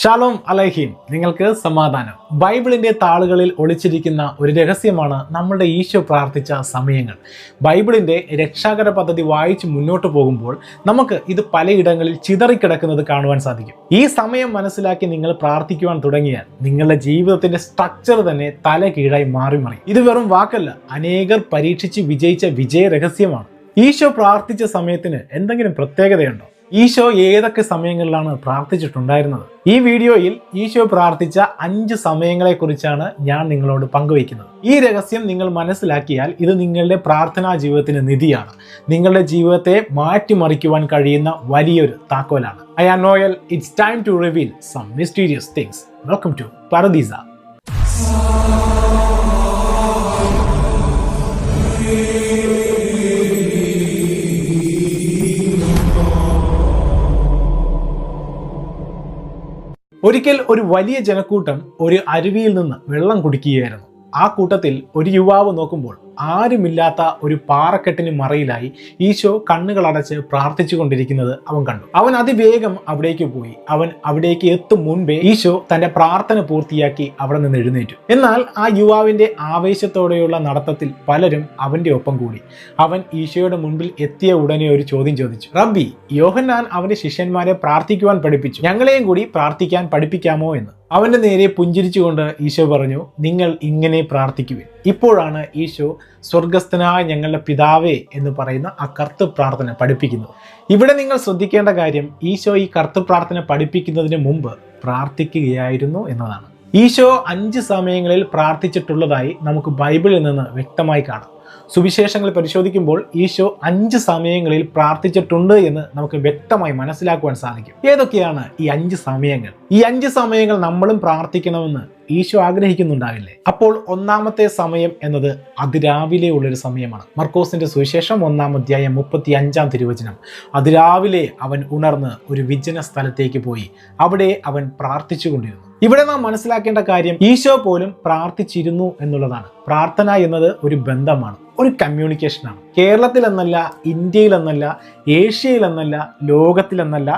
Shalom അലൈഹിം നിങ്ങൾക്ക് സമാധാനം. ബൈബിളിന്റെ താളുകളിൽ ഒളിച്ചിരിക്കുന്ന ഒരു രഹസ്യമാണ് നമ്മളുടെ ഈശോ പ്രാർത്ഥിച്ച സമയങ്ങൾ. ബൈബിളിന്റെ രക്ഷാകര പദ്ധതി വായിച്ച് മുന്നോട്ട് പോകുമ്പോൾ നമുക്ക് ഇത് പലയിടങ്ങളിൽ ചിതറിക്കിടക്കുന്നത് കാണുവാൻ സാധിക്കും. ഈ സമയം മനസ്സിലാക്കി നിങ്ങൾ പ്രാർത്ഥിക്കുവാൻ തുടങ്ങിയാൽ നിങ്ങളുടെ ജീവിതത്തിന്റെ സ്ട്രക്ചർ തന്നെ തല കീഴായി മാറി മറി ഇത് വെറും വാക്കല്ല അനേകർ പരീക്ഷിച്ച് വിജയിച്ച വിജയ രഹസ്യമാണ് ഈശോ പ്രാർത്ഥിച്ച സമയത്തിന് എന്തെങ്കിലും പ്രത്യേകതയുണ്ടോ? ഈശോ ഏതൊക്കെ സമയങ്ങളിലാണ് പ്രാർത്ഥിച്ചിട്ടുണ്ടായിരുന്നത്? ഈ വീഡിയോയിൽ ഈശോ പ്രാർത്ഥിച്ച അഞ്ച് സമയങ്ങളെക്കുറിച്ചാണ് ഞാൻ നിങ്ങളോട് പങ്കുവയ്ക്കുന്നത്. ഈ രഹസ്യം നിങ്ങൾ മനസ്സിലാക്കിയാൽ ഇത് നിങ്ങളുടെ പ്രാർത്ഥനാ ജീവിതത്തിന് നിധിയാണ്. നിങ്ങളുടെ ജീവിതത്തെ മാറ്റിമറിക്കുവാൻ കഴിയുന്ന വലിയൊരു താക്കോലാണ്. I R Noel it's time to reveal some mysterious things welcome to പറദീസ ഒരിക്കൽ ഒരു വലിയ ജനക്കൂട്ടം ഒരു അരുവിയിൽ നിന്ന് വെള്ളം കുടിക്കുകയായിരുന്നു. ആ കൂട്ടത്തിൽ ഒരു യുവാവ് നോക്കുമ്പോൾ ആരുമില്ലാത്ത ഒരു പാറക്കെട്ടിന് മറയിലായി ഈശോ കണ്ണുകൾ അടച്ച് പ്രാർത്ഥിച്ചു കൊണ്ടിരിക്കുന്നത് അവൻ കണ്ടു. അവൻ അതിവേഗം അവിടേക്ക് പോയി. അവൻ അവിടേക്ക് എത്തും മുൻപേ ഈശോ തന്റെ പ്രാർത്ഥന പൂർത്തിയാക്കി അവിടെ നിന്ന് എഴുന്നേറ്റു. എന്നാൽ ആ യുവാവിന്റെ ആവേശത്തോടെയുള്ള നടത്തത്തിൽ പലരും അവന്റെ ഒപ്പം കൂടി. അവൻ ഈശോയുടെ മുൻപിൽ എത്തിയ ഉടനെ ഒരു ചോദ്യം ചോദിച്ചു. റബ്ബി യോഹന്നാൻ അവന്റെ ശിഷ്യന്മാരെ പ്രാർത്ഥിക്കുവാൻ പഠിപ്പിച്ചു. ഞങ്ങളെയും കൂടി പ്രാർത്ഥിക്കാൻ പഠിപ്പിക്കാമോ? എന്ന്. അവന്റെ നേരെ പുഞ്ചിരിച്ചുകൊണ്ട് ഈശോ പറഞ്ഞു നിങ്ങൾ ഇങ്ങനെ പ്രാർത്ഥിക്കുവിൻ. ഇപ്പോഴാണ് ഈശോ സ്വർഗസ്ഥനായ ഞങ്ങളുടെ പിതാവേ എന്ന് പറയുന്ന ആ കർത്ത് പ്രാർത്ഥന പഠിപ്പിക്കുന്നത്. ഇവിടെ നിങ്ങൾ ശ്രദ്ധിക്കേണ്ട കാര്യം ഈശോ ഈ കർത്ത് പ്രാർത്ഥന പഠിപ്പിക്കുന്നതിന് മുമ്പ് പ്രാർത്ഥിക്കുകയായിരുന്നു എന്നതാണ്. ഈശോ അഞ്ച് സമയങ്ങളിൽ പ്രാർത്ഥിച്ചിട്ടുള്ളതായി നമുക്ക് ബൈബിളിൽ നിന്ന് വ്യക്തമായി കാണാം. സുവിശേഷങ്ങൾ പരിശോധിക്കുമ്പോൾ ഈശോ അഞ്ച് സമയങ്ങളിൽ പ്രാർത്ഥിച്ചിട്ടുണ്ട് എന്ന് നമുക്ക് വ്യക്തമായി മനസ്സിലാക്കുവാൻ സാധിക്കും. ഏതൊക്കെയാണ് ഈ അഞ്ച് സമയങ്ങൾ? ഈ അഞ്ച് സമയങ്ങൾ നമ്മളും പ്രാർത്ഥിക്കണമെന്ന് ഈശോ ആഗ്രഹിക്കുന്നുണ്ടാവില്ലേ അപ്പോൾ ഒന്നാമത്തെ സമയം എന്നത് അതിരാവിലെ ഉള്ളൊരു സമയമാണ്. മർക്കോസിന്റെ സുവിശേഷം ഒന്നാം അധ്യായം മുപ്പത്തി അഞ്ചാം തിരുവചനം. അതിരാവിലെ അവൻ ഉണർന്ന് ഒരു വിജന സ്ഥലത്തേക്ക് പോയി. അവിടെ അവൻ പ്രാർത്ഥിച്ചുകൊണ്ടിരുന്നു. ഇവിടെ നാം മനസ്സിലാക്കേണ്ട കാര്യം ഈശോ പോലും പ്രാർത്ഥിച്ചിരുന്നു എന്നുള്ളതാണ്. പ്രാർത്ഥന എന്നത് ഒരു ബന്ധമാണ് ഒരു കമ്മ്യൂണിക്കേഷനാണ് കേരളത്തിൽ എന്നല്ല ഇന്ത്യയിൽ എന്നല്ല ഏഷ്യയിൽ എന്നല്ല ലോകത്തിൽ എന്നല്ല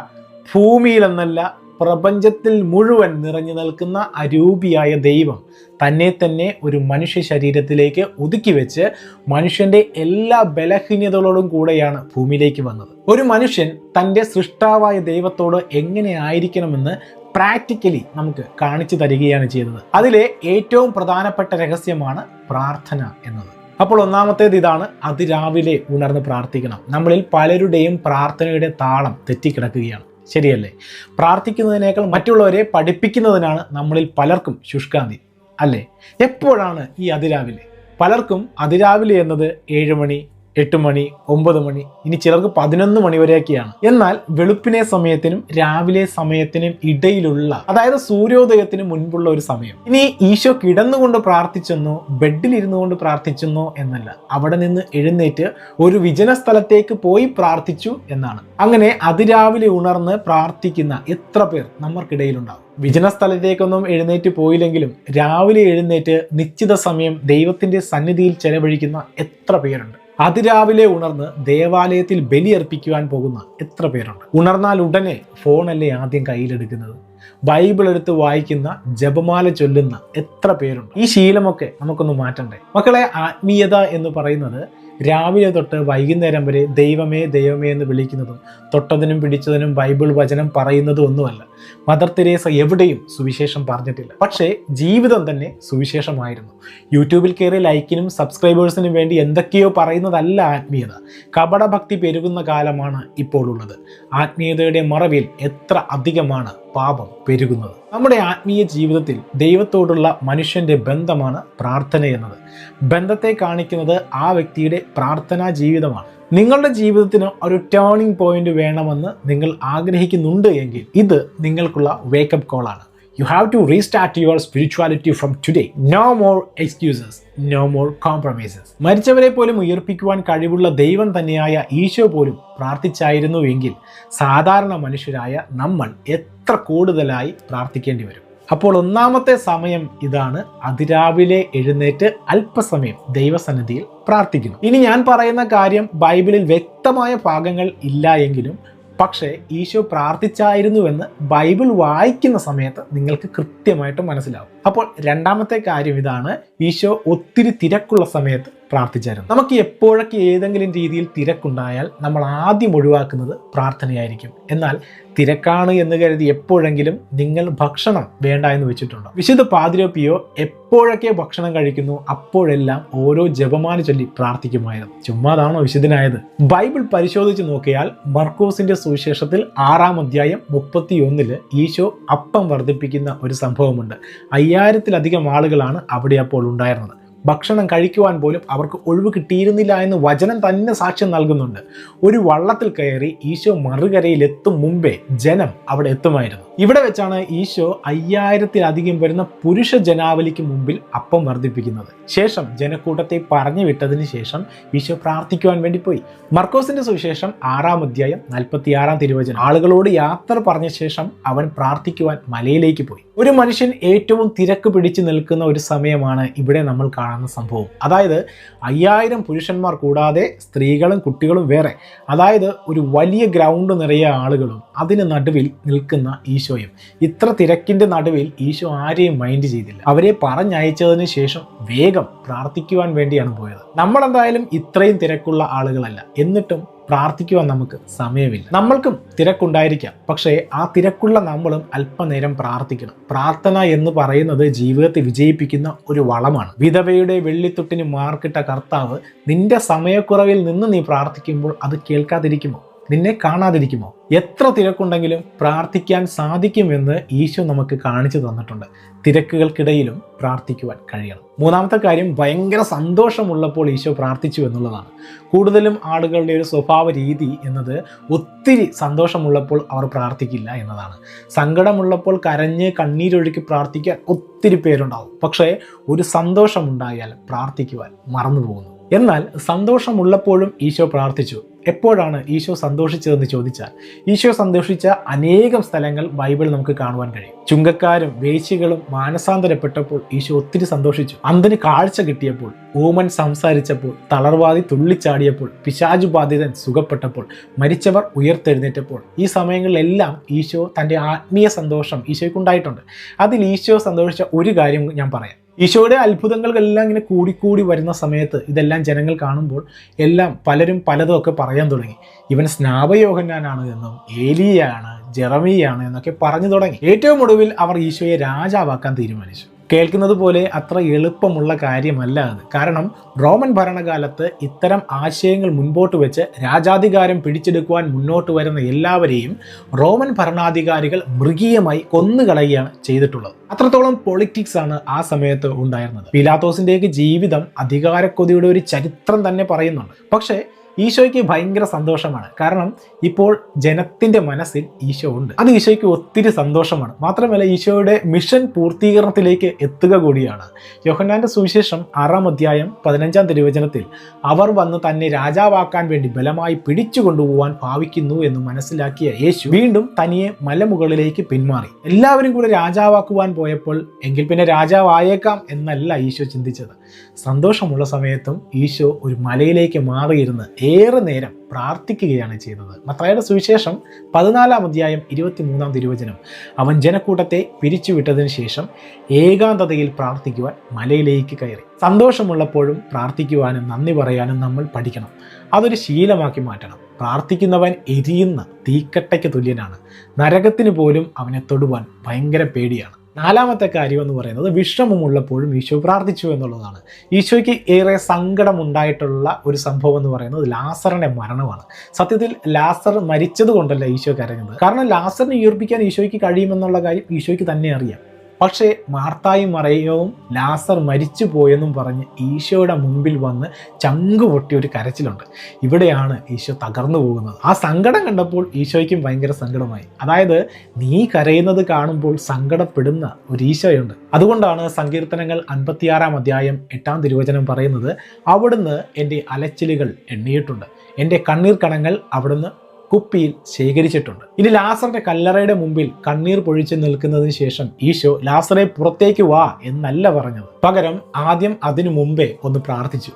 ഭൂമിയിൽ എന്നല്ല പ്രപഞ്ചത്തിൽ മുഴുവൻ നിറഞ്ഞു നിൽക്കുന്ന അരൂപിയായ ദൈവം തന്നെ തന്നെ ഒരു മനുഷ്യ ശരീരത്തിലേക്ക് ഒതുക്കി വെച്ച് മനുഷ്യന്റെ എല്ലാ ബലഹീനതകളോടും കൂടെയാണ് ഭൂമിയിലേക്ക് വന്നത്. ഒരു മനുഷ്യൻ തന്റെ സൃഷ്ടാവായ ദൈവത്തോട് എങ്ങനെ ആയിരിക്കണമെന്ന് പ്രാക്ടിക്കലി നമുക്ക് കാണിച്ചു തരികയാണ് ചെയ്യുന്നത് അതിലെ ഏറ്റവും പ്രധാനപ്പെട്ട രഹസ്യമാണ് പ്രാർത്ഥന എന്നത്. അപ്പോൾ ഒന്നാമത്തേത് ഇതാണ് അതിരാവിലെ ഉണർന്ന് പ്രാർത്ഥിക്കണം. നമ്മളിൽ പലരുടെയും പ്രാർത്ഥനയുടെ താളം തെറ്റിക്കിടക്കുകയാണ്. ശരിയല്ലേ? പ്രാർത്ഥിക്കുന്നതിനേക്കാൾ മറ്റുള്ളവരെ പഠിപ്പിക്കുന്നതിനാണ് നമ്മളിൽ പലർക്കും ശുഷ്കാന്തി. അല്ലേ? എപ്പോഴാണ് ഈ അതിരാവിലെ? പലർക്കും അതിരാവിലെ എന്നത് ഏഴ് മണി എട്ട് മണി ഒമ്പത് മണി ഇനി ചിലർക്ക് പതിനൊന്ന് മണി വരെയൊക്കെയാണ്. എന്നാൽ വെളുപ്പിനെ സമയത്തിനും രാവിലെ സമയത്തിനും ഇടയിലുള്ള അതായത് സൂര്യോദയത്തിന് മുൻപുള്ള ഒരു സമയം. ഇനി ഈശോ കിടന്നുകൊണ്ട് പ്രാർത്ഥിച്ചെന്നോ ബെഡിൽ ഇരുന്നു കൊണ്ട് പ്രാർത്ഥിച്ചെന്നോ എന്നല്ല. അവിടെ നിന്ന് എഴുന്നേറ്റ് ഒരു വിജന സ്ഥലത്തേക്ക് പോയി പ്രാർത്ഥിച്ചു എന്നാണ്. അങ്ങനെ അതിരാവിലെ ഉണർന്ന് പ്രാർത്ഥിക്കുന്ന എത്ര പേർ നമ്മൾക്കിടയിലുണ്ടാവും വിജന സ്ഥലത്തേക്കൊന്നും എഴുന്നേറ്റ് പോയില്ലെങ്കിലും രാവിലെ എഴുന്നേറ്റ് നിശ്ചിത സമയം ദൈവത്തിന്റെ സന്നിധിയിൽ ചെലവഴിക്കുന്ന എത്ര പേരുണ്ട്. അതിരാവിലെ ഉണർന്ന് ദേവാലയത്തിൽ ബലിയർപ്പിക്കുവാൻ പോകുന്ന എത്ര പേരുണ്ട്? ഉണർന്നാൽ ഉടനെ ഫോണല്ലേ ആദ്യം കയ്യിലെടുക്കുന്നത്? ബൈബിൾ എടുത്ത് വായിക്കുന്ന ജപമാല ചൊല്ലുന്ന എത്ര പേരുണ്ട്? ഈ ശീലമൊക്കെ നമുക്കൊന്ന് മാറ്റണ്ടേ? മക്കളെ ആത്മീയത എന്ന് പറയുന്നത് രാവിലെ തൊട്ട് വൈകുന്നേരം വരെ ദൈവമേ ദൈവമേ എന്ന് വിളിക്കുന്നതും തൊട്ടതിനും പിടിച്ചതിനും ബൈബിൾ വചനം പറയുന്നതും ഒന്നുമല്ല മദർ തെരേസ എവിടെയും സുവിശേഷം പറഞ്ഞിട്ടില്ല. പക്ഷേ ജീവിതം തന്നെ സുവിശേഷമായിരുന്നു. യൂട്യൂബിൽ കയറി ലൈക്കിനും സബ്സ്ക്രൈബേഴ്സിനും വേണ്ടി എന്തൊക്കെയോ പറയുന്നതല്ല ആത്മീയത. കപടഭക്തി പെരുകുന്ന കാലമാണ് ഇപ്പോൾ ഉള്ളത്. ആത്മീയതയുടെ മറവിൽ എത്ര അധികമാണ് പാപം പെരുകുന്നത്. നമ്മുടെ ആത്മീയ ജീവിതത്തിൽ ദൈവത്തോടുള്ള മനുഷ്യന്റെ ബന്ധമാണ് പ്രാർത്ഥന എന്നത്. ബന്ധത്തെ കാണിക്കുന്നത് ആ വ്യക്തിയുടെ പ്രാർത്ഥനാ ജീവിതമാണ്. നിങ്ങളുടെ ജീവിതത്തിന് ഒരു ടേണിംഗ് പോയിന്റ് വേണമെന്ന് നിങ്ങൾ ആഗ്രഹിക്കുന്നുണ്ട് എങ്കിൽ ഇത് നിങ്ങൾക്കുള്ള വേക്കപ്പ് കോളാണ് you have to restart your spirituality from today. No more excuses. No more compromises. മരിച്ചവരെ പോലും ഉയർപ്പിക്കുവാൻ കഴിവുള്ള ദൈവം തന്നെയായ ഈശോ പോലും പ്രാർത്ഥിച്ചായിരുന്നു എങ്കിൽ സാധാരണ മനുഷ്യരായ നമ്മൾ എത്ര കൂടുതലായി പ്രാർത്ഥിക്കേണ്ടി വരും അപ്പോൾ ഒന്നാമത്തെ സമയം ഇതാണ് അതിരാവിലെ എഴുന്നേറ്റ് അല്പസമയം ദൈവസന്നിധിയിൽ പ്രാർത്ഥിക്കുന്നു ഇനി ഞാൻ പറയുന്ന കാര്യം ബൈബിളിൽ വ്യക്തമായ ഭാഗങ്ങൾ ഇല്ല എങ്കിലും പക്ഷേ ഈശോ പ്രാർത്ഥിച്ചായിരുന്നുവെന്ന് ബൈബിൾ വായിക്കുന്ന സമയത്ത് നിങ്ങൾക്ക് കൃത്യമായിട്ട് മനസ്സിലാവും. അപ്പോൾ രണ്ടാമത്തെ കാര്യം ഇതാണ് ഈശോ ഒത്തിരി തിരക്കുള്ള സമയത്ത് പ്രാർത്ഥിച്ചായിരുന്നു. നമുക്ക് എപ്പോഴൊക്കെ ഏതെങ്കിലും രീതിയിൽ തിരക്കുണ്ടായാൽ നമ്മൾ ആദ്യം ഒഴിവാക്കുന്നത് പ്രാർത്ഥനയായിരിക്കും. എന്നാൽ തിരക്കാണ് എന്ന് കരുതി എപ്പോഴെങ്കിലും നിങ്ങൾ ഭക്ഷണം വേണ്ട എന്ന് വെച്ചിട്ടുണ്ടോ. വിശുദ്ധ പാതിരോപ്പിയോ എപ്പോഴൊക്കെ ഭക്ഷണം കഴിക്കുന്നു അപ്പോഴെല്ലാം ഓരോ ജപമാല ചൊല്ലി പ്രാർത്ഥിക്കുമായിരുന്നു. ചുമ്മാതാണോ വിശുദ്ധനായത്? ബൈബിൾ പരിശോധിച്ച് നോക്കിയാൽ മർക്കോസിന്റെ സുവിശേഷത്തിൽ ആറാം അധ്യായം മുപ്പത്തിയൊന്നിൽ ഈശോ അപ്പം വർദ്ധിപ്പിക്കുന്ന ഒരു സംഭവമുണ്ട്. അയ്യായിരത്തിലധികം ആളുകളാണ് അവിടെ അപ്പോൾ ഉണ്ടായിരുന്നത്. ഭക്ഷണം കഴിക്കുവാൻ പോലും അവർക്ക് ഒഴിവ് കിട്ടിയിരുന്നില്ല എന്ന് വചനം തന്നെ സാക്ഷ്യം നൽകുന്നുണ്ട്. ഒരു വള്ളത്തിൽ കയറി ഈശോ മറുകരയിൽ എത്തും മുമ്പേ ജനം അവിടെ എത്തുമായിരുന്നു. ഇവിടെ വെച്ചാണ് ഈശോ അയ്യായിരത്തിലധികം വരുന്ന പുരുഷ ജനാവലിക്ക് മുമ്പിൽ അപ്പം വർദ്ധിപ്പിക്കുന്നത്. ശേഷം ജനക്കൂട്ടത്തെ പറഞ്ഞു വിട്ടതിന് ശേഷം ഈശോ പ്രാർത്ഥിക്കുവാൻ വേണ്ടി പോയി. മർക്കോസിന്റെ സുവിശേഷം ആറാം അധ്യായം നാൽപ്പത്തി ആറാം തിരുവചനം. ആളുകളോട് യാത്ര പറഞ്ഞ ശേഷം അവൻ പ്രാർത്ഥിക്കുവാൻ മലയിലേക്ക് പോയി. ഒരു മനുഷ്യൻ ഏറ്റവും തിരക്ക് പിടിച്ചു നിൽക്കുന്ന ഒരു സമയമാണ് ഇവിടെ നമ്മൾ കാണുന്ന സംഭവം. അതായത് അയ്യായിരം പുരുഷന്മാർ കൂടാതെ സ്ത്രീകളും കുട്ടികളും വേറെ. അതായത് ഒരു വലിയ ഗ്രൗണ്ട് നിറയെ ആളുകളും അതിന് നടുവിൽ നിൽക്കുന്ന ഈശോയും. ഇത്ര തിരക്കിന്റെ നടുവിൽ ഈശോ ആരെയും മൈൻഡ് ചെയ്തില്ല. അവരെ പറഞ്ഞയച്ചതിന് ശേഷം വേഗം പ്രാർത്ഥിക്കുവാൻ വേണ്ടിയാണ് പോയത്. നമ്മളെന്തായാലും ഇത്രയും തിരക്കുള്ള ആളുകളല്ല. എന്നിട്ടും പ്രാർത്ഥിക്കുവാൻ നമുക്ക് സമയമില്ല. നമ്മൾക്കും തിരക്കുണ്ടായിരിക്കാം. പക്ഷേ ആ തിരക്കുള്ള നമ്മളും അല്പനേരം പ്രാർത്ഥിക്കണം. പ്രാർത്ഥന എന്ന് പറയുന്നത് ജീവിതത്തെ വിജയിപ്പിക്കുന്ന ഒരു വളമാണ്. വിധവയുടെ വെള്ളിത്തൊട്ടിന് മാർക്കിട്ട കർത്താവ് നിന്റെ സമയക്കുറവിൽ നിന്ന് നീ പ്രാർത്ഥിക്കുമ്പോൾ അത് കേൾക്കാതിരിക്കുമോ? നിന്നെ കാണാതിരിക്കുമോ? എത്ര തിരക്കുണ്ടെങ്കിലും പ്രാർത്ഥിക്കാൻ സാധിക്കുമെന്ന് ഈശോ നമുക്ക് കാണിച്ചു തന്നിട്ടുണ്ട്. തിരക്കുകൾക്കിടയിലും പ്രാർത്ഥിക്കുവാൻ കഴിയണം. മൂന്നാമത്തെ കാര്യം ഭയങ്കര സന്തോഷമുള്ളപ്പോൾ ഈശോ പ്രാർത്ഥിച്ചു എന്നുള്ളതാണ്. കൂടുതലും ആളുകളുടെ ഒരു സ്വഭാവ രീതി എന്നത് ഒത്തിരി സന്തോഷമുള്ളപ്പോൾ അവർ പ്രാർത്ഥിക്കില്ല എന്നതാണ്. സങ്കടമുള്ളപ്പോൾ കരഞ്ഞ് കണ്ണീരൊഴുക്കി പ്രാർത്ഥിക്കാൻ ഒത്തിരി പേരുണ്ടാവും. പക്ഷേ ഒരു സന്തോഷമുണ്ടായാൽ പ്രാർത്ഥിക്കുവാൻ മറന്നു പോകുന്നു എന്നാൽ സന്തോഷമുള്ളപ്പോഴും ഈശോ പ്രാർത്ഥിച്ചു. എപ്പോഴാണ് ഈശോ സന്തോഷിച്ചതെന്ന് ചോദിച്ചാൽ ഈശോ സന്തോഷിച്ച അനേകം സ്ഥലങ്ങൾ ബൈബിൾ നമുക്ക് കാണുവാൻ കഴിയും. ചുങ്കക്കാരും വേശികളും മാനസാന്തരപ്പെട്ടപ്പോൾ ഈശോ ഒത്തിരി സന്തോഷിച്ചു. അന്തിന് കാഴ്ച കിട്ടിയപ്പോൾ ഊമൻ സംസാരിച്ചപ്പോൾ തളർവാദി തുള്ളിച്ചാടിയപ്പോൾ പിശാജു ബാധിതൻ സുഖപ്പെട്ടപ്പോൾ മരിച്ചവർ ഉയർത്തെഴുന്നേറ്റപ്പോൾ ഈ സമയങ്ങളിലെല്ലാം ഈശോ തന്റെ ആത്മീയ സന്തോഷം ഈശോയ്ക്കുണ്ടായിട്ടുണ്ട്. അതിൽ ഈശോ സന്തോഷിച്ച ഒരു കാര്യം ഞാൻ പറയാം. ഈശോയുടെ അത്ഭുതങ്ങൾക്കെല്ലാം ഇങ്ങനെ കൂടിക്കൂടി വരുന്ന സമയത്ത് ഇതെല്ലാം ജനങ്ങൾ കാണുമ്പോൾ എല്ലാം പലരും പലതുമൊക്കെ പറയാൻ തുടങ്ങി. ഇവൻ സ്നാപയോഹന്നാനാണ് എന്നും ഏലിയാണ് ജെറമിയാണ് എന്നൊക്കെ പറഞ്ഞു തുടങ്ങി. ഏറ്റവും ഒടുവിൽ അവർ ഈശോയെ രാജാവാക്കാൻ തീരുമാനിച്ചു. കേൾക്കുന്നത് പോലെ അത്ര എളുപ്പമുള്ള കാര്യമല്ല അത്. കാരണം റോമൻ ഭരണകാലത്ത് ഇത്തരം ആശയങ്ങൾ മുൻപോട്ട് വെച്ച് രാജാധികാരം പിടിച്ചെടുക്കുവാൻ മുന്നോട്ട് വരുന്ന എല്ലാവരെയും റോമൻ ഭരണാധികാരികൾ മൃഗീയമായി കൊന്നുകളയുകയാണ് ചെയ്തിട്ടുള്ളത്. അത്രത്തോളം പൊളിറ്റിക്സ് ആണ് ആ സമയത്ത് ഉണ്ടായിരുന്നത്. പിലാത്തോസിന്റെയൊക്കെ ജീവിതം അധികാരക്കൊതിയുടെ ഒരു ചരിത്രം തന്നെ പറയുന്നുണ്ട്. പക്ഷേ ഈശോയ്ക്ക് ഭയങ്കര സന്തോഷമാണ്. കാരണം ഇപ്പോൾ ജനത്തിന്റെ മനസ്സിൽ ഈശോ ഉണ്ട്. അത് ഈശോയ്ക്ക് ഒത്തിരി സന്തോഷമാണ്. മാത്രമല്ല ഈശോയുടെ മിഷൻ പൂർത്തീകരണത്തിലേക്ക് എത്തുക കൂടിയാണ്. യോഹന്നാന്റെ സുവിശേഷം ആറാം അധ്യായം പതിനഞ്ചാം തിരുവചനത്തിൽ അവർ വന്ന് തന്നെ രാജാവാക്കാൻ വേണ്ടി ബലമായി പിടിച്ചു കൊണ്ടുപോകാൻ ഭാവിക്കുന്നു എന്ന് മനസ്സിലാക്കിയ യേശു വീണ്ടും തനിയെ മലമുകളിലേക്ക് പിന്മാറി. എല്ലാവരും കൂടെ രാജാവാക്കുവാൻ പോയപ്പോൾ എങ്കിൽ പിന്നെ രാജാവായേക്കാം എന്നല്ല ഈശോ ചിന്തിച്ചത്. സന്തോഷമുള്ള സമയത്തും ഈശോ ഒരു മലയിലേക്ക് മാറിയിരുന്ന് ഏറെ നേരം പ്രാർത്ഥിക്കുകയാണ് ചെയ്തത്. മത്തായുടെ സുവിശേഷം പതിനാലാം അധ്യായം ഇരുപത്തിമൂന്നാം തിരുവചനം. അവൻ ജനക്കൂട്ടത്തെ പിരിച്ചുവിട്ടതിന് ശേഷം ഏകാന്തതയിൽ പ്രാർത്ഥിക്കുവാൻ മലയിലേക്ക് കയറി. സന്തോഷമുള്ളപ്പോഴും പ്രാർത്ഥിക്കുവാനും നന്ദി പറയാനും നമ്മൾ പഠിക്കണം. അതൊരു ശീലമാക്കി മാറ്റണം. പ്രാർത്ഥിക്കുന്നവൻ എരിയുന്ന തീക്കട്ടയ്ക്ക് തുല്യനാണ്. നരകത്തിന് പോലും അവനെ തൊടുവാൻ ഭയങ്കര പേടിയാണ്. നാലാമത്തെ കാര്യം എന്ന് പറയുന്നത് വിഷമമുള്ളപ്പോഴും ഈശോ പ്രാർത്ഥിച്ചു എന്നുള്ളതാണ്. ഈശോയ്ക്ക് ഏറെ സങ്കടമുണ്ടായിട്ടുള്ള ഒരു സംഭവം എന്ന് പറയുന്നത് ലാസറിന്റെ മരണമാണ്. സത്യത്തിൽ ലാസർ മരിച്ചത് കൊണ്ടല്ല ഈശോ കരഞ്ഞത്. കാരണം ലാസറിനെ ഉയർപ്പിക്കാൻ ഈശോയ്ക്ക് കഴിയുമെന്നുള്ള കാര്യം ഈശോയ്ക്ക് തന്നെ അറിയാം. പക്ഷേ മാർത്തായും മറയവും ലാസർ മരിച്ചു പോയെന്നും പറഞ്ഞ് ഈശോയുടെ മുമ്പിൽ വന്ന് ചങ്കു പൊട്ടി ഒരു കരച്ചിലുണ്ട്. ഇവിടെയാണ് ഈശോ തകർന്നു പോകുന്നത്. ആ സങ്കടം കണ്ടപ്പോൾ ഈശോയ്ക്കും ഭയങ്കര സങ്കടമായി. അതായത് നീ കരയുന്നത് കാണുമ്പോൾ സങ്കടപ്പെടുന്ന ഒരു ഈശോയുണ്ട്. അതുകൊണ്ടാണ് സങ്കീർത്തനങ്ങൾ അൻപത്തിയാറാം അധ്യായം എട്ടാം തിരുവചനം പറയുന്നത് അവിടുന്ന് എന്റെ അലച്ചിലുകൾ എണ്ണിയിട്ടുണ്ട്. എന്റെ കണ്ണീർ കണങ്ങൾ അവിടുന്ന് കുപ്പിയിൽ ശേഖരിച്ചിട്ടുണ്ട്. ഇനി ലാസറിന്റെ കല്ലറയുടെ മുമ്പിൽ കണ്ണീർ പൊഴിച്ച് നിൽക്കുന്നതിന് ശേഷം ഈശോ ലാസറെ പുറത്തേക്ക് വാ എന്നല്ല പറഞ്ഞത്. പകരം ആദ്യം അതിനു മുമ്പേ ഒന്ന് പ്രാർത്ഥിച്ചു.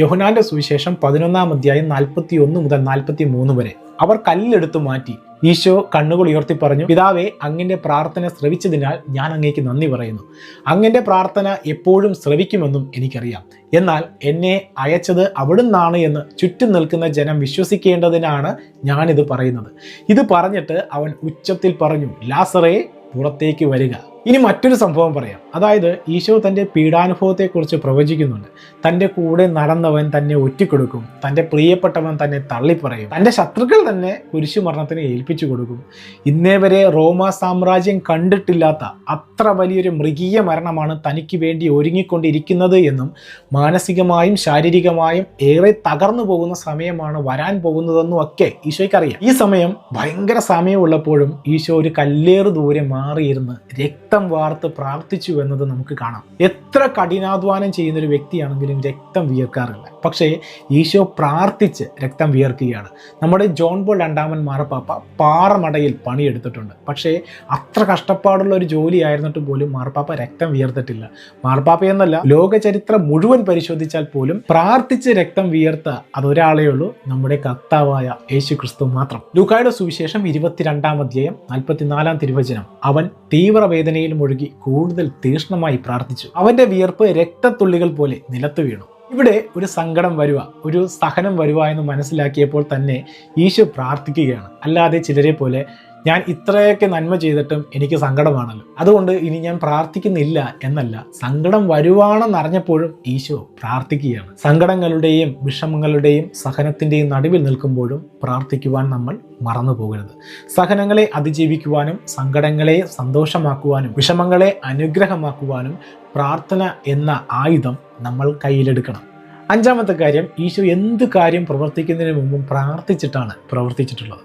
യോഹനാന്റെ സുവിശേഷം പതിനൊന്നാം അധ്യായം നാൽപ്പത്തി ഒന്ന് മുതൽ നാൽപ്പത്തി മൂന്ന് വരെ. അവർ കല്ലെടുത്തു മാറ്റി. ഈശോ കണ്ണുകൾ ഉയർത്തി പറഞ്ഞു പിതാവേ അങ്ങിന്റെ പ്രാർത്ഥന ശ്രവിച്ചതിനാൽ ഞാൻ അങ്ങേക്ക് നന്ദി പറയുന്നു. അങ്ങിന്റെ പ്രാർത്ഥന എപ്പോഴും ശ്രവിക്കുമെന്നും എനിക്കറിയാം. എന്നാൽ എന്നെ അയച്ചത് അവിടുന്നാണ് എന്ന് ചുറ്റും നിൽക്കുന്ന ജനം വിശ്വസിക്കേണ്ടതിനാണ് ഞാനിത് പറയുന്നത്. ഇത് പറഞ്ഞിട്ട് അവൻ ഉച്ചത്തിൽ പറഞ്ഞു ലാസറേ പുറത്തേക്ക് വരിക. ഇനി മറ്റൊരു സംഭവം പറയാം. അതായത് ഈശോ തന്റെ പീഡാനുഭവത്തെക്കുറിച്ച് പ്രവചിക്കുന്നുണ്ട്. തന്റെ കൂടെ നടന്നവൻ തന്നെ ഒറ്റിക്കൊടുക്കും. തന്റെ പ്രിയപ്പെട്ടവൻ തന്നെ തള്ളിപ്പറയും. തന്റെ ശത്രുക്കൾ തന്നെ കുരിശുമരണത്തിന് ഏൽപ്പിച്ചു കൊടുക്കും. ഇന്നേ വരെ റോമ സാമ്രാജ്യം കണ്ടിട്ടില്ലാത്ത അത്ര വലിയൊരു മൃഗീയ മരണമാണ് തനിക്ക് വേണ്ടി ഒരുങ്ങിക്കൊണ്ടിരിക്കുന്നത് എന്നും മാനസികമായും ശാരീരികമായും ഏറെ തകർന്നു പോകുന്ന സമയമാണ് വരാൻ പോകുന്നതെന്നും ഒക്കെ ഈശോയ്ക്കറിയാം. ഈ സമയം ഭയങ്കര സമയമുള്ളപ്പോഴും ഈശോ ഒരു കല്ലേറ് ദൂരെ മാറിയിരുന്ന് രക്തം വാർത്ത് പ്രാർത്ഥിച്ചു എന്നത് നമുക്ക് കാണാം. എത്ര കഠിനാധ്വാനം ചെയ്യുന്ന ഒരു വ്യക്തിയാണെങ്കിലും രക്തം വിയർക്കാറില്ല. പക്ഷേ ഈശോ പ്രാർത്ഥിച്ച് രക്തം വിയർക്കുകയാണ്. നമ്മുടെ ജോൺ ബോൾ രണ്ടാമൻ മാർപ്പാപ്പ പാറമടയിൽ പണിയെടുത്തിട്ടുണ്ട്. പക്ഷേ അത്ര കഷ്ടപ്പാടുള്ള ഒരു ജോലി ആയിരുന്നിട്ട് പോലും മാർപ്പാപ്പ രക്തം വിയർത്തിട്ടില്ല. മാർപ്പാപ്പ എന്നല്ല ലോക ചരിത്രം മുഴുവൻ പരിശോധിച്ചാൽ പോലും പ്രാർത്ഥിച്ച് രക്തം വിയർത്ത അതൊരാളേ ഉള്ളൂ നമ്മുടെ കർത്താവായ യേശു ക്രിസ്തു മാത്രം. ലൂക്കായുടെ സുവിശേഷം ഇരുപത്തിരണ്ടാം അധ്യായം നാൽപ്പത്തിനാലാം തിരുവചനം. അവൻ തീവ്രവേദനയിൽ മുഴുകി കൂടുതൽ തീഷ്ണമായി പ്രാർത്ഥിച്ചു. അവന്റെ വിയർപ്പ് രക്തത്തുള്ളികൾ പോലെ നിലത്തു വീണു. ഇവിടെ ഒരു സങ്കടം വരുക ഒരു സഹനം വരുക എന്ന് മനസ്സിലാക്കിയപ്പോൾ തന്നെ ഈശോ പ്രാർത്ഥിക്കുകയാണ്. അല്ലാതെ ചിലരെ പോലെ ഞാൻ ഇത്രയൊക്കെ നന്മ ചെയ്തിട്ടും എനിക്ക് സങ്കടമാണല്ലോ. അതുകൊണ്ട് ഇനി ഞാൻ പ്രാർത്ഥിക്കുന്നില്ല എന്നല്ല സങ്കടം വരുവാണെന്നറിഞ്ഞപ്പോഴും ഈശോ പ്രാർത്ഥിക്കുകയാണ്. സങ്കടങ്ങളുടെയും വിഷമങ്ങളുടെയും സഹനത്തിന്റെയും നടുവിൽ നിൽക്കുമ്പോഴും പ്രാർത്ഥിക്കുവാൻ നമ്മൾ മറന്നു പോകരുത് സഹനങ്ങളെ അതിജീവിക്കുവാനും സങ്കടങ്ങളെ സന്തോഷമാക്കുവാനും വിഷമങ്ങളെ അനുഗ്രഹമാക്കുവാനും പ്രാർത്ഥന എന്ന ആയുധം നമ്മൾ കയ്യിലെടുക്കണം. അഞ്ചാമത്തെ കാര്യം ഈശോ എന്ത് കാര്യം പ്രവർത്തിക്കുന്നതിന് മുമ്പും പ്രാർത്ഥിച്ചിട്ടാണ് പ്രവർത്തിച്ചിട്ടുള്ളത്.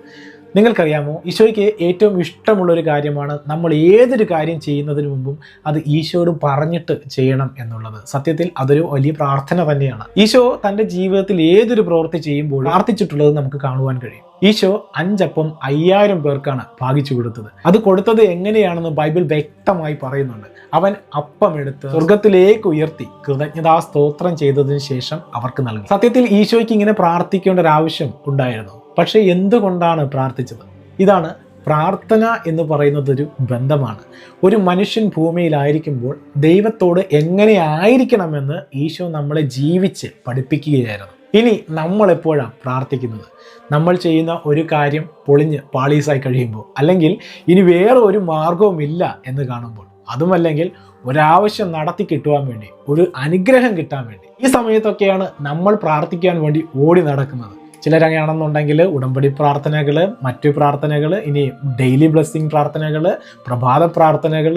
നിങ്ങൾക്കറിയാമോ ഈശോയ്ക്ക് ഏറ്റവും ഇഷ്ടമുള്ളൊരു കാര്യമാണ് നമ്മൾ ഏതൊരു കാര്യം ചെയ്യുന്നതിന് മുമ്പും അത് ഈശോയോട് പറഞ്ഞിട്ട് ചെയ്യണം എന്നുള്ളത്. സത്യത്തിൽ അതൊരു വലിയ പ്രാർത്ഥന തന്നെയാണ്. ഈശോ തന്റെ ജീവിതത്തിൽ ഏതൊരു പ്രവൃത്തി ചെയ്യുമ്പോൾ പ്രാർത്ഥിച്ചിട്ടുള്ളത് നമുക്ക് കാണുവാൻ കഴിയും. ഈശോ അഞ്ചപ്പം അയ്യായിരം പേർക്കാണ് ഭാഗിച്ചു കൊടുത്തത്. അത് കൊടുത്തത് എങ്ങനെയാണെന്ന് ബൈബിൾ വ്യക്തമായി പറയുന്നുണ്ട്. അവൻ അപ്പം എടുത്ത് സ്വർഗത്തിലേക്ക് ഉയർത്തി കൃതജ്ഞതാ സ്തോത്രം ചെയ്തതിന് ശേഷം അവർക്ക് നൽകി. സത്യത്തിൽ ഈശോയ്ക്ക് ഇങ്ങനെ പ്രാർത്ഥിക്കേണ്ട ഒരു ആവശ്യം ഉണ്ടായിരുന്നു. പക്ഷേ എന്തുകൊണ്ടാണ് പ്രാർത്ഥിച്ചത്? ഇതാണ് പ്രാർത്ഥന എന്ന് പറയുന്നത് ഒരു ബന്ധമാണ്. ഒരു മനുഷ്യൻ ഭൂമിയിലായിരിക്കുമ്പോൾ ദൈവത്തോട് എങ്ങനെ ആയിരിക്കണമെന്ന് ഈശോ നമ്മളെ ജീവിച്ച് പഠിപ്പിക്കുകയായിരുന്നു. ഇനി നമ്മൾ എപ്പോഴാണ് പ്രാർത്ഥിക്കുന്നത്? നമ്മൾ ചെയ്യുന്ന ഒരു കാര്യം പൊളിഞ്ഞ് പാളീസായി കഴിയുമ്പോൾ അല്ലെങ്കിൽ ഇനി വേറെ ഒരു മാർഗവുമില്ല എന്ന് കാണുമ്പോൾ അതുമല്ലെങ്കിൽ ഒരാവശ്യം നടത്തി കിട്ടുവാൻ വേണ്ടി ഒരു അനുഗ്രഹം കിട്ടാൻ വേണ്ടി ഈ സമയത്തൊക്കെയാണ് നമ്മൾ പ്രാർത്ഥിക്കാൻ വേണ്ടി ഓടി നടക്കുന്നത്. ചിലരങ്ങനെയാണെന്നുണ്ടെങ്കിൽ ഉടമ്പടി പ്രാർത്ഥനകൾ മറ്റു പ്രാർത്ഥനകൾ ഇനി ഡെയിലി ബ്ലെസ്സിങ് പ്രാർത്ഥനകൾ പ്രഭാത പ്രാർത്ഥനകൾ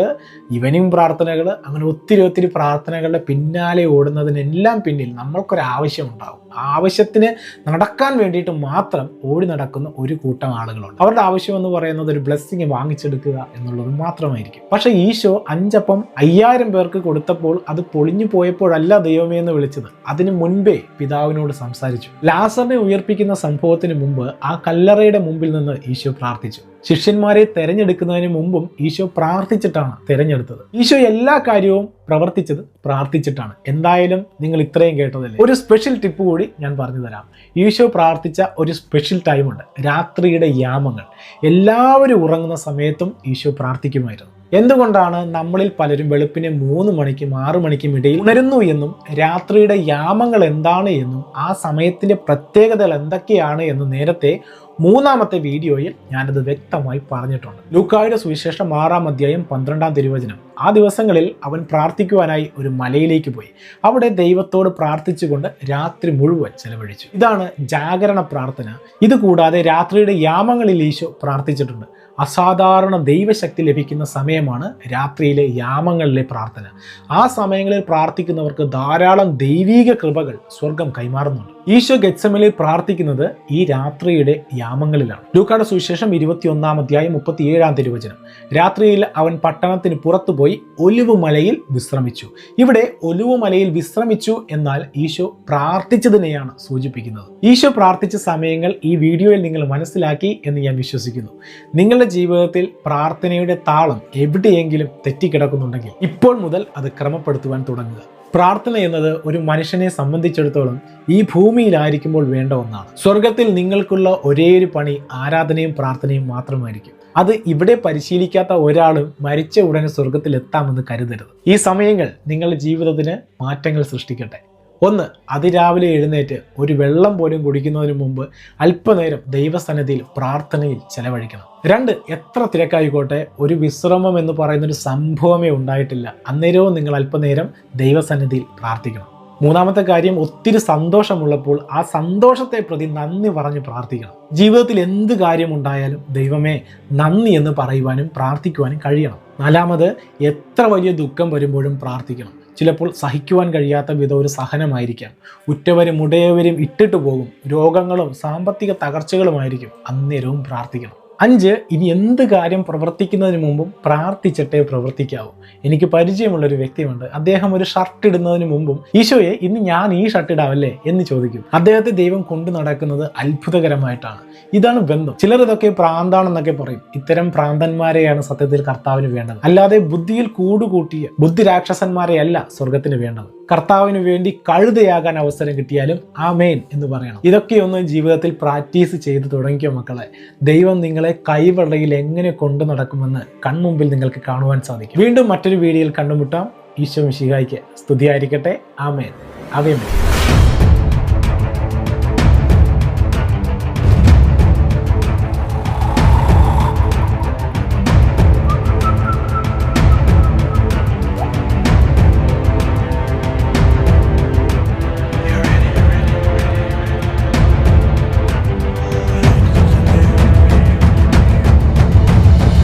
ഈവനിങ് പ്രാർത്ഥനകൾ അങ്ങനെ ഒത്തിരി ഒത്തിരി പ്രാർത്ഥനകളുടെ പിന്നാലെ ഓടുന്നതിനെല്ലാം പിന്നിൽ നമ്മൾക്കൊരാവശ്യം ഉണ്ടാവും ആവശ്യത്തിന് നടക്കാൻ വേണ്ടിയിട്ട് മാത്രം ഓടി നടക്കുന്ന ഒരു കൂട്ടം ആളുകളുണ്ട്. അവരുടെ ആവശ്യം എന്ന് പറയുന്നത് ഒരു ബ്ലെസ്സിങ് വാങ്ങിച്ചെടുക്കുക എന്നുള്ളത് മാത്രമായിരിക്കും. പക്ഷേ ഈശോ അഞ്ചപ്പം അയ്യായിരം പേർക്ക് കൊടുത്തപ്പോൾ അത് പൊളിഞ്ഞു പോയപ്പോഴല്ല ദൈവമേ എന്ന് വിളിച്ചത്. അതിന് മുൻപേ പിതാവിനോട് സംസാരിച്ചു. ലാസറിനെ ഉയർപ്പിക്കുന്ന സംഭവത്തിന് മുമ്പ് ആ കല്ലറയുടെ മുമ്പിൽ നിന്ന് ഈശോ പ്രാർത്ഥിച്ചു. ശിഷ്യന്മാരെ തെരഞ്ഞെടുക്കുന്നതിന് മുമ്പും ഈശോ പ്രാർത്ഥിച്ചിട്ടാണ് തെരഞ്ഞെടുത്തത്. ഈശോ എല്ലാ കാര്യവും പ്രവർത്തിച്ചത് പ്രാർത്ഥിച്ചിട്ടാണ്. എന്തായാലും നിങ്ങൾ ഇത്രയും കേട്ടതല്ലേ ഒരു സ്പെഷ്യൽ ടിപ്പ് കൂടി ഞാൻ പറഞ്ഞു തരാം ഈശോ പ്രാർത്ഥിച്ച ഒരു സ്പെഷ്യൽ ടൈമുണ്ട് രാത്രിയുടെ യാമങ്ങൾ. എല്ലാവരും ഉറങ്ങുന്ന സമയത്തും ഈശോ പ്രാർത്ഥിക്കുമായിരുന്നു. എന്തുകൊണ്ടാണ് നമ്മളിൽ പലരും വെളുപ്പിനെ മൂന്ന് മണിക്കും ആറു മണിക്കും ഇടയിൽ ഉണരുന്നു എന്നും രാത്രിയുടെ യാമങ്ങൾ എന്താണ് എന്നും ആ സമയത്തിന്റെ പ്രത്യേകതകൾ എന്തൊക്കെയാണ് എന്നും നേരത്തെ മൂന്നാമത്തെ വീഡിയോയിൽ ഞാനത് വ്യക്തമായി പറഞ്ഞിട്ടുണ്ട്. ലൂക്കായുടെ സുവിശേഷം ആറാം അധ്യായം പന്ത്രണ്ടാം തിരുവചനം. ആ ദിവസങ്ങളിൽ അവൻ പ്രാർത്ഥിക്കുവാനായി ഒരു മലയിലേക്ക് പോയി. അവിടെ ദൈവത്തോട് പ്രാർത്ഥിച്ചുകൊണ്ട് രാത്രി മുഴുവൻ ചെലവഴിച്ചു. ഇതാണ് ജാഗരണ പ്രാർത്ഥന. ഇതുകൂടാതെ രാത്രിയുടെ യാമങ്ങളിൽ ഈശോ പ്രാർത്ഥിച്ചിട്ടുണ്ട്. അസാധാരണ ദൈവശക്തി ലഭിക്കുന്ന സമയമാണ് രാത്രിയിലെ യാമങ്ങളിലെ പ്രാർത്ഥന. ആ സമയങ്ങളിൽ പ്രാർത്ഥിക്കുന്നവർക്ക് ധാരാളം ദൈവീക കൃപകൾ സ്വർഗം കൈമാറുന്നുണ്ട്. ഈശോ ഗെറ്റ്സമലിൽ പ്രാർത്ഥിക്കുന്നത് ഈ രാത്രിയുടെ യാമങ്ങളിലാണ്. ലൂക്കാട് സുവിശേഷം ഇരുപത്തിയൊന്നാം അധ്യായം മുപ്പത്തിയേഴാം തിരുവചനം. രാത്രിയിൽ അവൻ പട്ടണത്തിന് പുറത്തുപോയി ഒലിവുമലയിൽ വിശ്രമിച്ചു. ഇവിടെ ഒലിവുമലയിൽ വിശ്രമിച്ചു എന്നാൽ ഈശോ പ്രാർത്ഥിച്ചതിനെയാണ് സൂചിപ്പിക്കുന്നത്. ഈശോ പ്രാർത്ഥിച്ച സമയങ്ങൾ ഈ വീഡിയോയിൽ നിങ്ങൾ മനസ്സിലാക്കി എന്ന് ഞാൻ വിശ്വസിക്കുന്നു. നിങ്ങളുടെ ജീവിതത്തിൽ പ്രാർത്ഥനയുടെ താളം എവിടെയെങ്കിലും തെറ്റിക്കിടക്കുന്നുണ്ടെങ്കിൽ ഇപ്പോൾ മുതൽ അത് ക്രമപ്പെടുത്തുവാൻ തുടങ്ങുക. പ്രാർത്ഥന എന്നത് ഒരു മനുഷ്യനെ സംബന്ധിച്ചിടത്തോളം ഈ ഭൂമിയിലായിരിക്കുമ്പോൾ വേണ്ട ഒന്നാണ്. സ്വർഗത്തിൽ നിങ്ങൾക്കുള്ള ഒരേ ഒരു പണി ആരാധനയും പ്രാർത്ഥനയും മാത്രമായിരിക്കും. അത് ഇവിടെ പരിശീലിക്കാത്ത ഒരാളും മരിച്ച ഉടനെ സ്വർഗത്തിൽ എത്താമെന്ന് കരുതരുത്. ഈ സമയങ്ങൾ നിങ്ങളുടെ ജീവിതത്തിന് മാറ്റങ്ങൾ സൃഷ്ടിക്കട്ടെ. ഒന്ന് അതിരാവിലെ എഴുന്നേറ്റ് ഒരു വെള്ളം പോലും കുടിക്കുന്നതിന് മുമ്പ് അല്പനേരം ദൈവസന്നിധിയിൽ പ്രാർത്ഥനയിൽ ചെലവഴിക്കണം. രണ്ട് എത്ര തിരക്കായിക്കോട്ടെ ഒരു വിശ്രമം എന്ന് പറയുന്ന ഒരു സംഭവമേ ഉണ്ടായിട്ടില്ല. അന്നേരവും നിങ്ങൾ അല്പനേരം ദൈവസന്നിധിയിൽ പ്രാർത്ഥിക്കണം. മൂന്നാമത്തെ കാര്യം ഒത്തിരി സന്തോഷമുള്ളപ്പോൾ ആ സന്തോഷത്തെ പ്രതി നന്ദി പറഞ്ഞ് പ്രാർത്ഥിക്കണം. ജീവിതത്തിൽ എന്ത് കാര്യമുണ്ടായാലും ദൈവമേ നന്ദി എന്ന് പറയുവാനും പ്രാർത്ഥിക്കുവാനും കഴിയണം. നാലാമത് എത്ര വലിയ ദുഃഖം വരുമ്പോഴും പ്രാർത്ഥിക്കണം. ചിലപ്പോൾ സഹിക്കുവാൻ കഴിയാത്ത വിധം ഒരു സഹനമായിരിക്കാം. ഉറ്റവരും ഉടയവരും ഇട്ടിട്ട് പോകും. രോഗങ്ങളും സാമ്പത്തിക തകർച്ചകളുമായിരിക്കും. അന്നേരവും പ്രാർത്ഥിക്കണം. അഞ്ച് ഇനി എന്ത് കാര്യം പ്രവർത്തിക്കുന്നതിന് മുമ്പും പ്രാർത്ഥിച്ചിട്ടേ പ്രവർത്തിക്കാവൂ. എനിക്ക് പരിചയമുള്ള ഒരു വ്യക്തിയുണ്ട്. അദ്ദേഹം ഒരു ഷർട്ട് ഇടുന്നതിന് മുമ്പും ഈശോയെ ഇന്ന് ഞാൻ ഈ ഷർട്ട് ഇടാവല്ലേ എന്ന് ചോദിക്കും. അദ്ദേഹത്തെ ദൈവം കൊണ്ടു നടക്കുന്നത് അത്ഭുതകരമായിട്ടാണ്. ഇതാണ് ബന്ധം. ചിലർ ഇതൊക്കെ പ്രാന്താണെന്നൊക്കെ പറയും. ഇത്തരം പ്രാന്തന്മാരെയാണ് സത്യത്തിൽ കർത്താവിന് വേണ്ടത്. അല്ലാതെ ബുദ്ധിയിൽ കൂടുകൂട്ടിയ ബുദ്ധി രാക്ഷസന്മാരെയല്ല സ്വർഗത്തിന് വേണ്ടത്. കർത്താവിന് വേണ്ടി കഴുതയാകാൻ അവസരം കിട്ടിയാലും ആ മെയിൻ എന്ന് പറയണം. ഇതൊക്കെയൊന്ന് ജീവിതത്തിൽ പ്രാക്ടീസ് ചെയ്ത് തുടങ്ങിയ മക്കളെ. ദൈവം നിങ്ങളെ കൈവെള്ളയിൽ എങ്ങനെ കൊണ്ടു നടക്കുമെന്ന് കൺമുമ്പിൽ നിങ്ങൾക്ക് കാണുവാൻ സാധിക്കും. വീണ്ടും മറ്റൊരു വീഡിയോയിൽ കണ്ടുമുട്ടാം. ഈശോ മിശിഹായിക്ക് സ്തുതിയായിരിക്കട്ടെ. ആമേൻ. അവയമേ